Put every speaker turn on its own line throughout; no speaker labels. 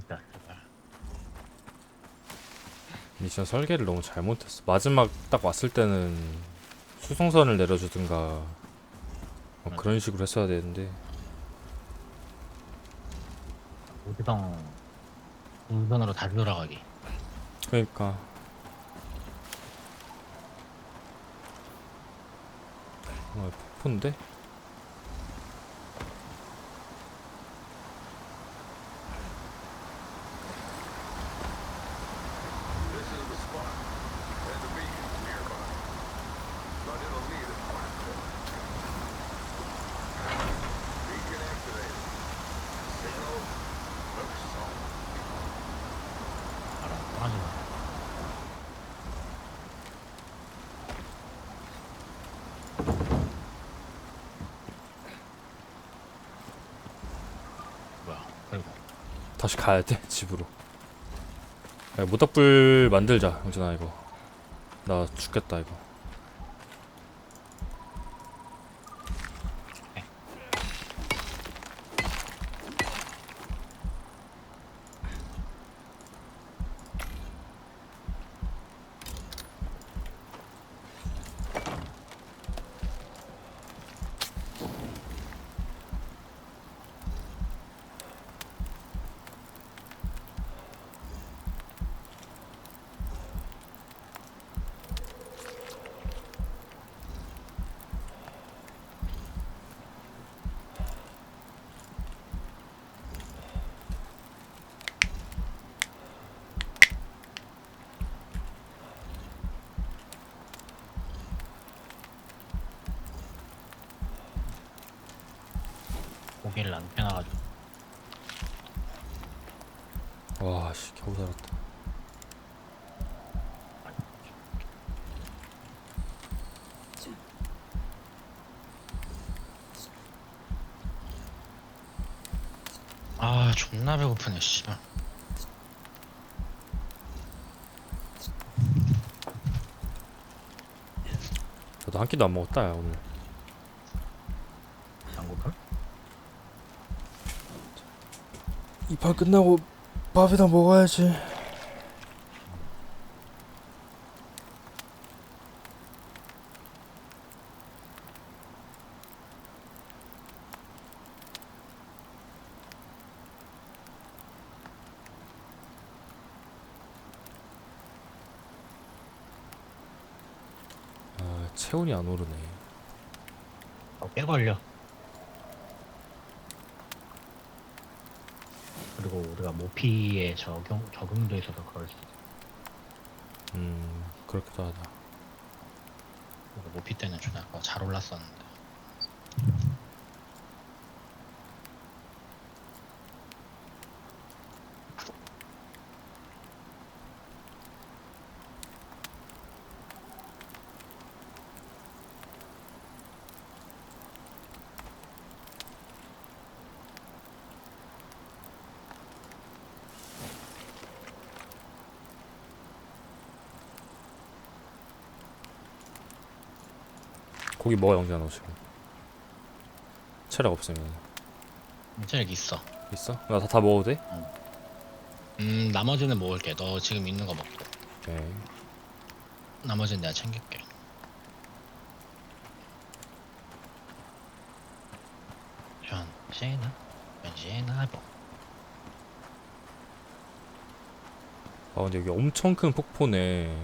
제발
미션 설계를 너무 잘못했어. 마지막 딱 왔을 때는 수송선을 내려주든가 뭐 그런 식으로 했어야 되는데.
우주성 우선으로 다시 돌아가기.
그러니까. 어, 폭포인데? 다시 가야 돼 집으로. 야, 모닥불 만들자 영준아 이거. 나 죽겠다 이거.
고기를 안 펴놔가지고
와씨 겨우 살았다.
아 존나 배고프네 씨발
나도 한 끼도 안 먹었다 야 오늘.
장고품?
이판 끝나고 밥이나 먹어야지. 아, 체온이 안 오르네.
어, 꽤 걸려 그리고 우리가 모피에 적용 적응돼 있어서 그럴 수 있어
음, 그렇기도 하다.
그리고 모피 때는 존나 어, 잘 올랐었는데
고기 영재야 너 지금. 체력 없으면
인체력 있어
있어? 나 다 다 먹어도 돼?
음 나머지는 먹을게 너 지금 있는 거 먹고
오케이.
나머지는 내가 챙길게 현재나 현재나 뭐
아 근데 여기 엄청 큰 폭포네.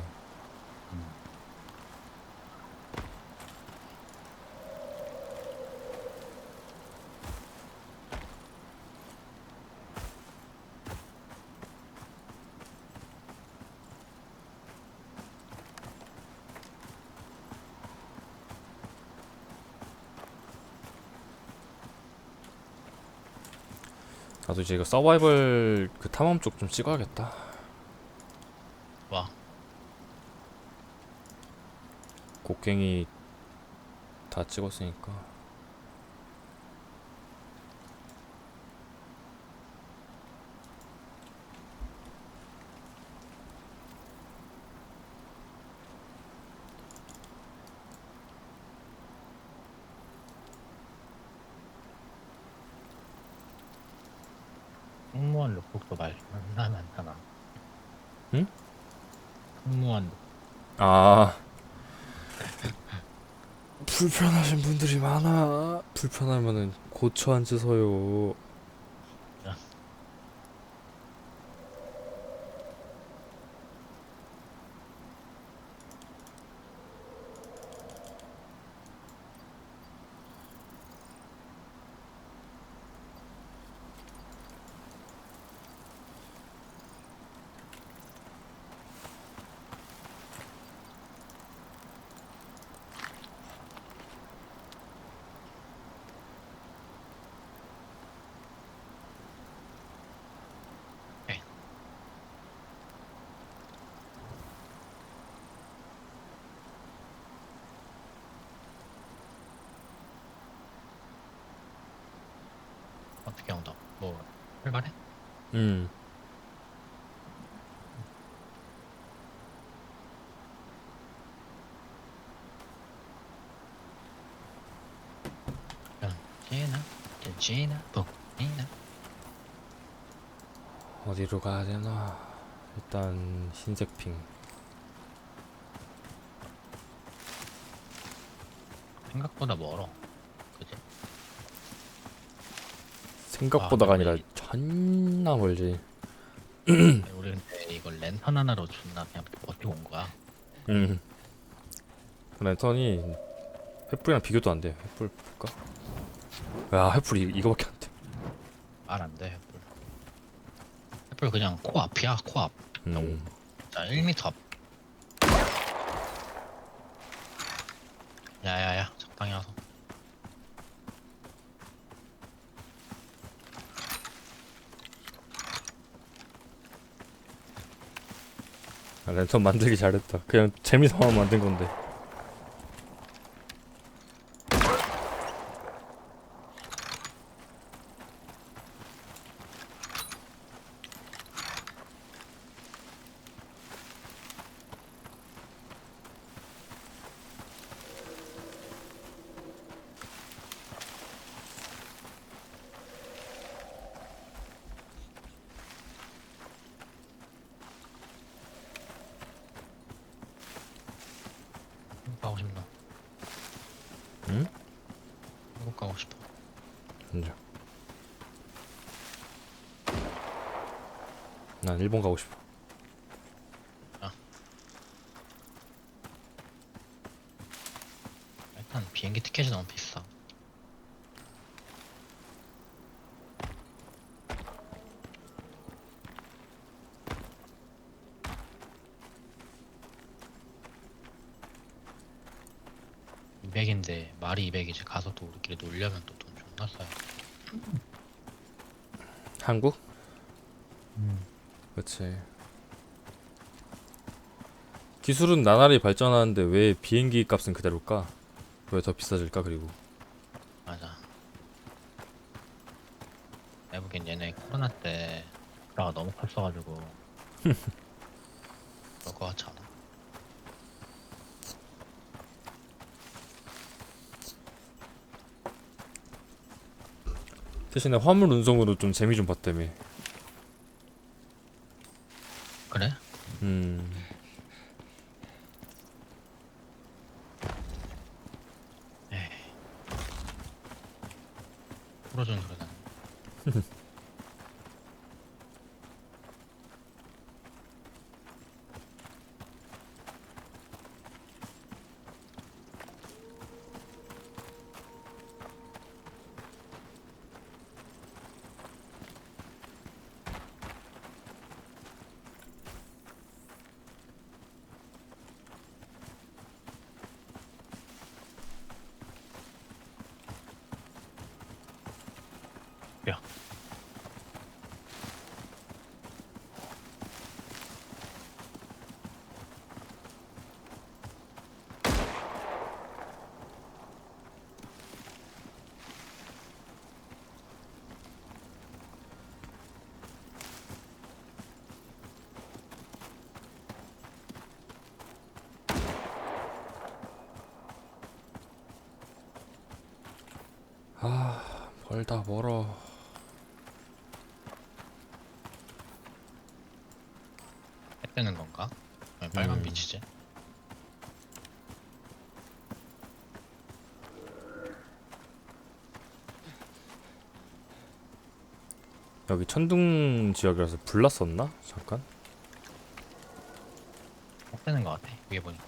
나도 이제 이거 서바이벌 그 탐험 쪽 좀 찍어야겠다.
와
곡괭이 다 찍었으니까.
도발 난난 하나. 응? 무한
아 불편하신 분들이 많아 불편하면은 고쳐 앉으세요
온다? 뭐 출발해?
음
지나 지나 북이나
어디로 가야 되나 일단 흰색 핑
생각보다 멀어. 그지?
생각보다가
아,
아니라. 존나 멀지
우리 근데 이거 랜턴 하나로 존나 그냥 버티고 온 거야.
음 랜턴이 횃불이랑 비교도 안 돼 횃불 볼까? 야 횃불 이, 이거밖에 안 돼
말안 돼, 햇불. 햇불 그냥 코 앞이야, 코 앞.
음.
자, 1m 앞. 야야야, 적당히 와서.
아, 랜턴 만들기 잘했다. 그냥 재미삼아 만든 건데
가고 싶나?
응?
한국 가고 싶어.
인정 난 일본 가고 싶어
일단 비행기 티켓이 너무 비싸. 이백인데 말이 200이지 가서 또 우리끼리 놀려면 또 돈 존나 싸요.
한국? 그치 기술은 나날이 발전하는데 왜 비행기 값은 그대로일까? 왜 더 비싸질까 그리고
맞아. 내가 보기엔 얘네 코로나 때 브라가 너무 컸어가지고 그럴 것 같지 않아?
대신에 화물 운송으로 좀 재미 좀 봤다며.
그래?
음.
풀어주는 소리
아 벌다 멀어
해 뜨는 건가? 왜 빨간
음.
빛이지?
여기 천둥 지역이라서 불났었나? 잠깐
해 뜨는 것 같아 위에 보니까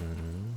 음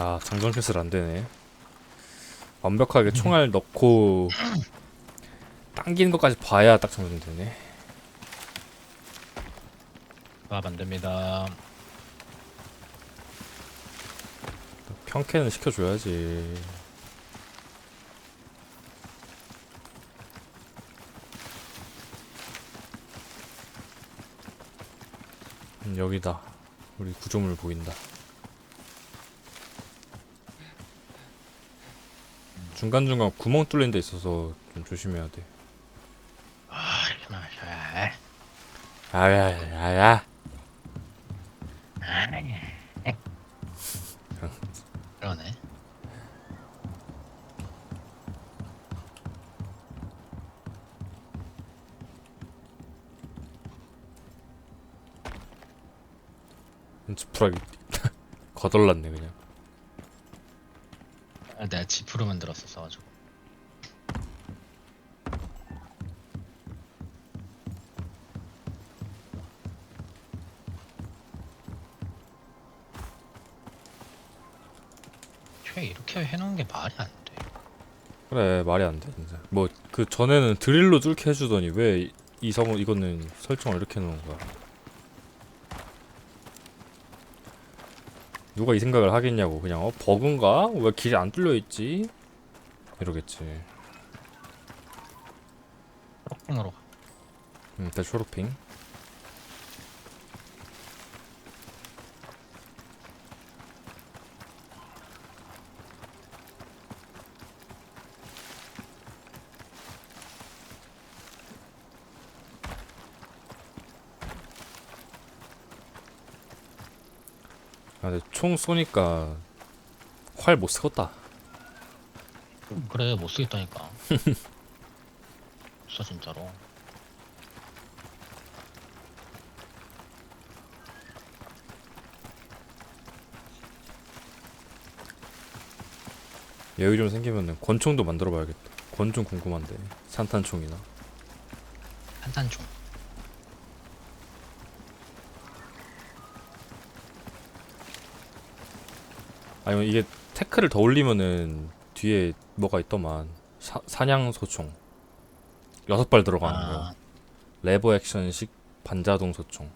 아 장전 패스를 안 되네. 완벽하게 총알 넣고 당기는 것까지 봐야 딱 장전되네.
아 만듭니다
평캔은 시켜줘야지. 음, 여기다. 우리 구조물 보인다. 중간중간 구멍 뚫린 데 있어서 좀 조심해야 돼.
아 마셔
아야야야.
그러네.
지푸라기. 거덜났네
쟤 이렇게 해놓은 게 말이 안 돼.
그래 말이 안 돼 진짜. 뭐 그 전에는 드릴로 뚫게 해주더니 왜이 성우 이거는 설정을 이렇게 해놓은 거야? 누가 이 생각을 하겠냐고. 그냥 어 버그인가? 왜 길이 안 뚫려 있지? 이러겠지.
초록핑으로 가.
음, 일단 초록핑 아 근데 총 쏘니까 활 못 쓰겠다
그래 못 쓰겠다니까. 진짜 진짜로.
여유 좀 생기면은 권총도 만들어 봐야겠다 권총 궁금한데 산탄총이나
한탄총.
아니면 이게 태클을 더 올리면은 뒤에 뭐가 있더만. 사, 사냥 소총. 여섯 발 들어가는 거.
아,
레버 액션식 반자동 소총.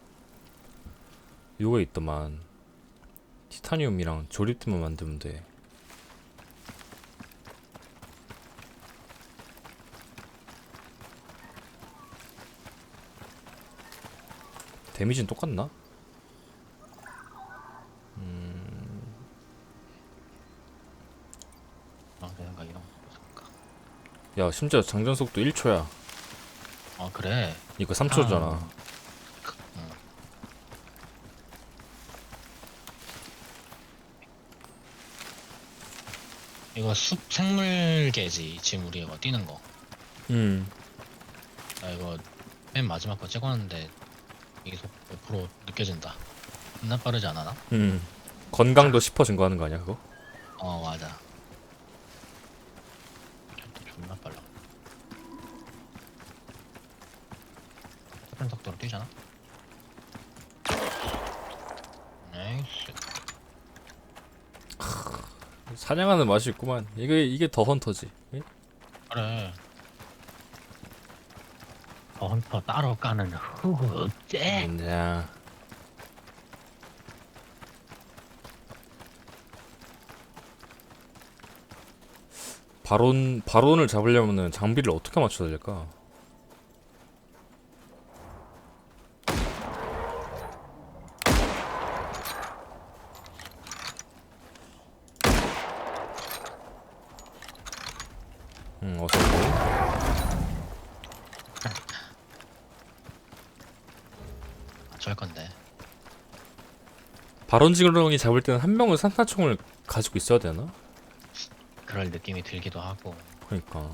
요거 있더만. 티타늄이랑 조립팀만 만들면 돼. 데미지는 똑같나?
아, 내 생각 이런 거 없을까?
야 심지어 장전 속도 1초야
아 그래.
이거 3초잖아
아. 이거 숲 생물계지 지금 우리 이거 뛰는 거.
음
나 이거 맨 마지막 거 찍었는데 이게 속100% 느껴진다. 겁나 빠르지 않아 나?
음. 건강도 10% 증가하는 거 아니야 그거?
어 맞아. 또 존나 빨라. 빠른 속도로 뛰잖아. 나이스.
사냥하는 맛이 있구만 이게 이게 더 헌터지 예?
그래. 더 헌터 따로 까는 흑제.
야 바론 바론을 잡으려면은 장비를 어떻게 맞춰야 될까? 응 어서 오고
어쩔 건데.
발원지렁이 잡을 때는 한 명은 산탄총을 가지고 있어야 되나?
그럴 느낌이 들기도 하고.
그러니까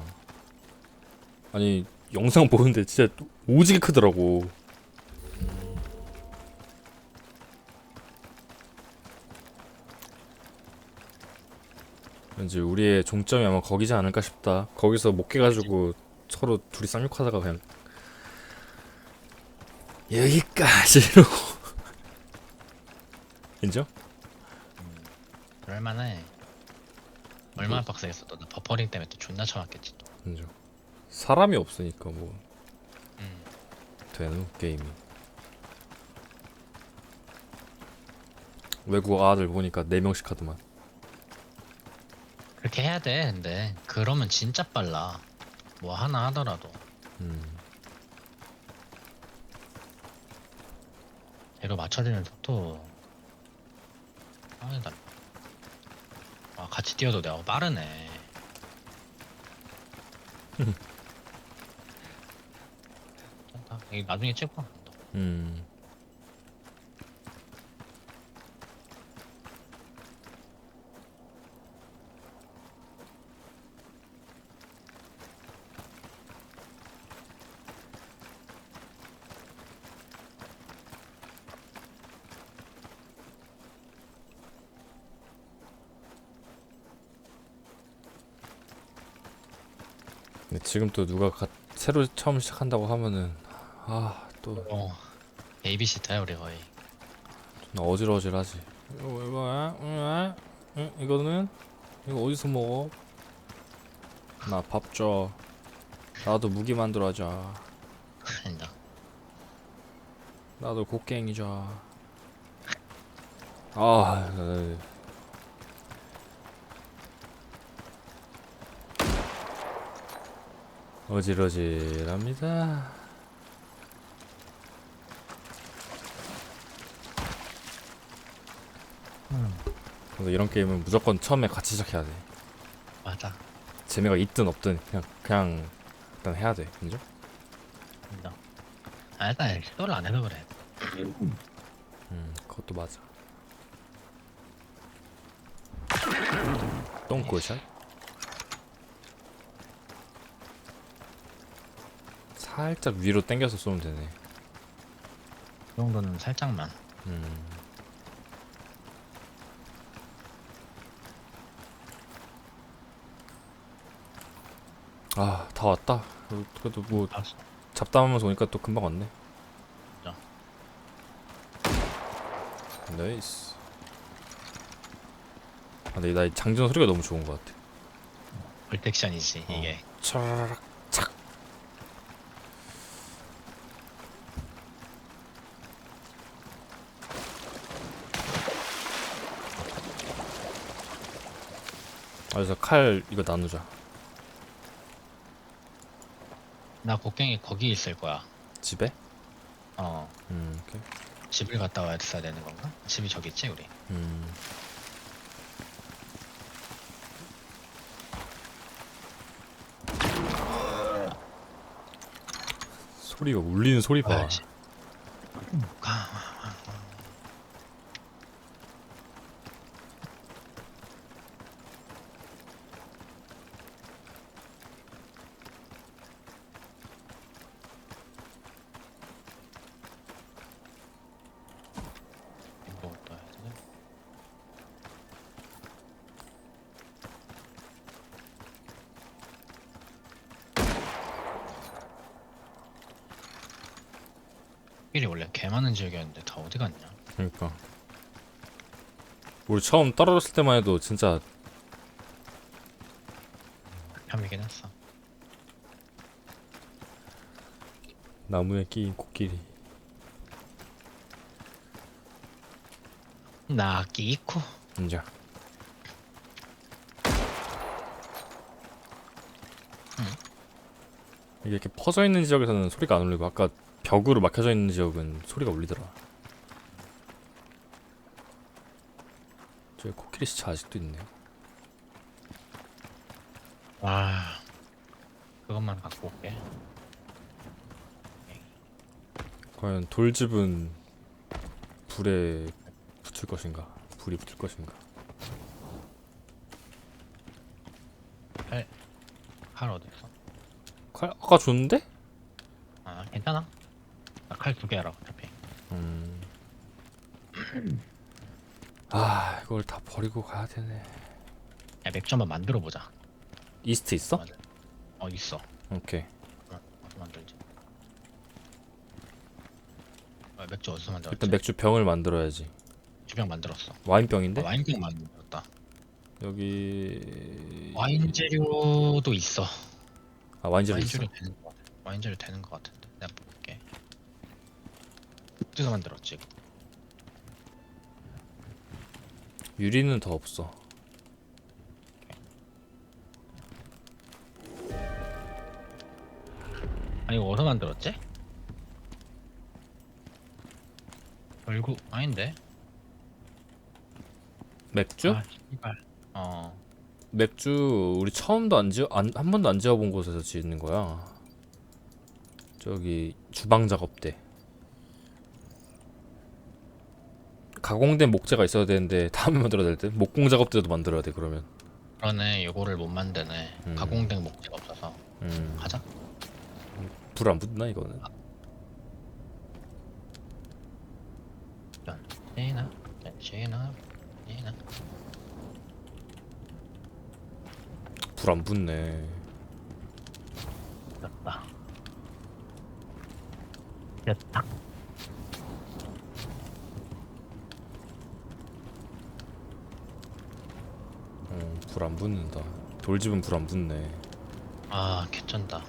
아니 영상 보는데 진짜 오지게 크더라고 왠지 우리의 종점이 아마 거기지 않을까 싶다 거기서 못 깨가지고 서로 둘이 쌍욕하다가 그냥 여기까지 이러고 인정?
그럴만해. 얼마나 빡세겠어. 또 나 버퍼링 때문에 또 존나 참았겠지. 또.
인정 사람이 없으니까 뭐
음.
되는 게임이 외국 아들 보니까 4명씩 하더만
그렇게 해야 돼. 근데 그러면 진짜 빨라. 뭐 하나 하더라도.
음.
얘로 맞춰지는 속도. 아니다. 아 같이 뛰어도 내가 빠르네. 괜찮다. 이 나중에 찍어.
음. 지금 또 누가 가, 새로 처음 시작한다고 하면은 아또
어. 베이비시터야 우리 거의.
나 어질어질하지. 이거 뭐야? 응, 응, 이거는 이거 어디서 먹어? 나 밥 줘. 나도 무기 만들어 줘.
아니다.
나도 곡괭이 줘. 아, 나- 어질어질합니다. 그래서 이런 게임은 무조건 처음에 같이 시작해야 돼.
맞아.
재미가 있든 없든 그냥 그냥 일단 해야 돼. 인정?
인정. 아 일단 시도를 안 해서 그래.
음, 그것도 맞아. 똥꼬샷? 살짝 위로 당겨서 쏘면 되네.
이 정도는 살짝만.
음. 아, 다 왔다. 그래도 뭐
알았어.
잡담하면서 오니까 또 금방 왔네.
자.
나이스. 아, 근데 나 이 장전 소리가 너무 좋은 것 같아.
볼텍션이지
어.
이게.
차라락 착. 아, 그래서 칼 이거 나누자.
나 곡괭이 거기 있을 거야.
집에?
어.
음, 오케이.
집을 갔다 와야 되는 건가? 집이 저기 있지 우리.
음. 소리가 울리는 소리 봐.
와야지. 가. 이거 또 해야 되나? 필이 원래 개 많은 지역이었는데 다 어디 갔냐?
그러니까. 우리 처음 떨어졌을 때만 해도 진짜
혐이긴 했어.
나무에 끼인 코끼리.
나 끼고
인자. 이게 이렇게 퍼져 있는 지역에서는 소리가 안 울리고 아까 벽으로 막혀져 있는 지역은 소리가 울리더라. 저기 코끼리 시차 아직도 있네요.
와 그것만 갖고 올게.
과연 돌집은 불에 붙을 것인가? 불이 붙을 것인가?
칼 어디 있어?
칼 아까 줬는데?
아 괜찮아. 나 칼 두 개라 어차피.
음. 아 이걸 다 버리고 가야 되네.
야 맥주 한번 만들어 보자.
이스트 있어?
맞아. 어 있어.
오케이.
어, 어디서 만들지? 어, 맥주 어디서 만들었지?
일단 맥주 병을 만들어야지.
주병 만들었어.
와인병인데?
아, 와인병 만들었다.
여기
와인 재료도 있어.
아 와인 재료
와인? 재료 되는 거 같아. 와인 재료 되는 거 볼게. 어디서 만들었지?
유리는 더 없어.
아니 이거 어디서 만들었지? 결국 아닌데?
맥주?
아, 씨발. 어.
맥주 우리 처음도 안 지어 안, 한 번도 안 지어본 곳에서 짓는 거야. 저기 주방 작업 때 가공된 목재가 있어야 되는데 다음에 만들어야 될때 목공 작업 때도 만들어야 돼 그러면.
그러네 요거를 못 만드네.
음.
가공된 목재가 없어서.
음.
가자.
불 안 붙나 이거는?
제나, 제나, 제나.
불 안 붙네.
됐다. 됐다.
어, 불 안 붙는다. 돌집은 불 안 붙네.
아, 개쩐다.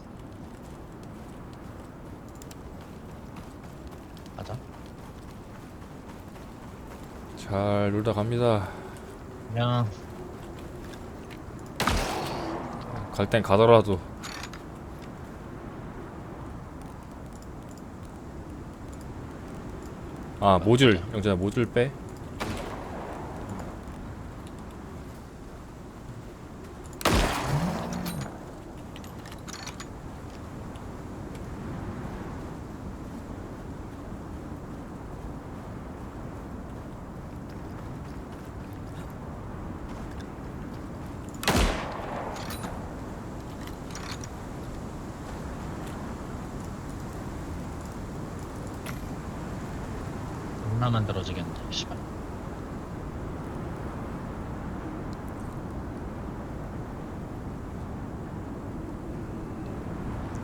가자.
잘 놀다 갑니다.
그냥
갈 땐 가더라도 아 모듈 영재야 모듈 빼
존나 만들어지겠네. 씨발.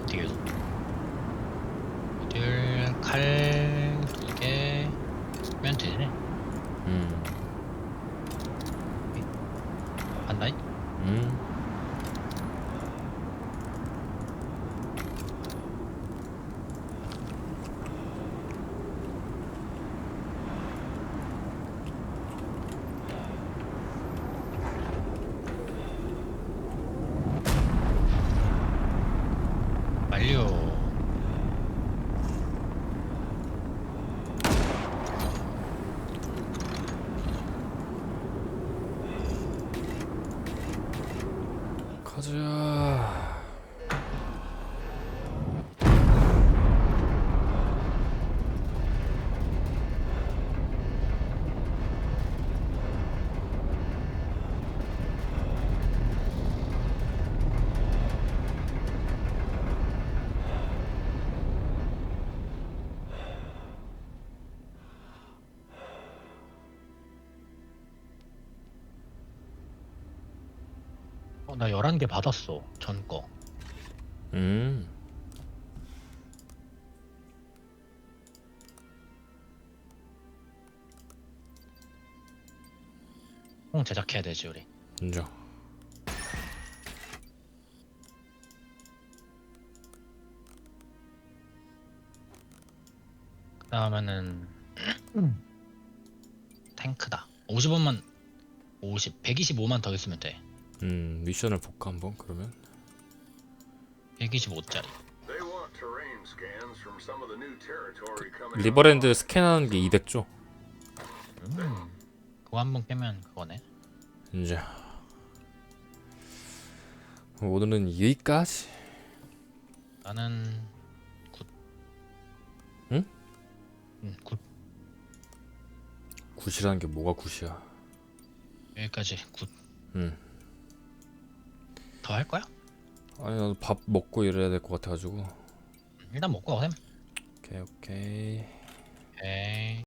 어떻게 해줘? 둘칼두개 면 되지?
음,
한다이?
음.
완료.
가자
어, 나 11개 받았어. 전 거.
음
콩 제작해야 되지, 우리.
인정
그다음에는 탱크다. 50원만 50, 125만 더 있으면 돼.
음 미션을 볼까 한번 그러면
125짜리.
They want terrain scans from some of the new territory coming
리버랜드 스캔하는 게 200조
음. 그거 한 번 깨면 그거네.
이제 오늘은 여기까지.
나는 굿.
응?
응, 굿.
굿이라는 게 뭐가 굿이야?
여기까지 굿.
응.
더 할 거야?
아니 나도 밥 먹고 이래야 될 것 같아가지고.
일단 먹고 가셈.
오케이 오케이.
에이.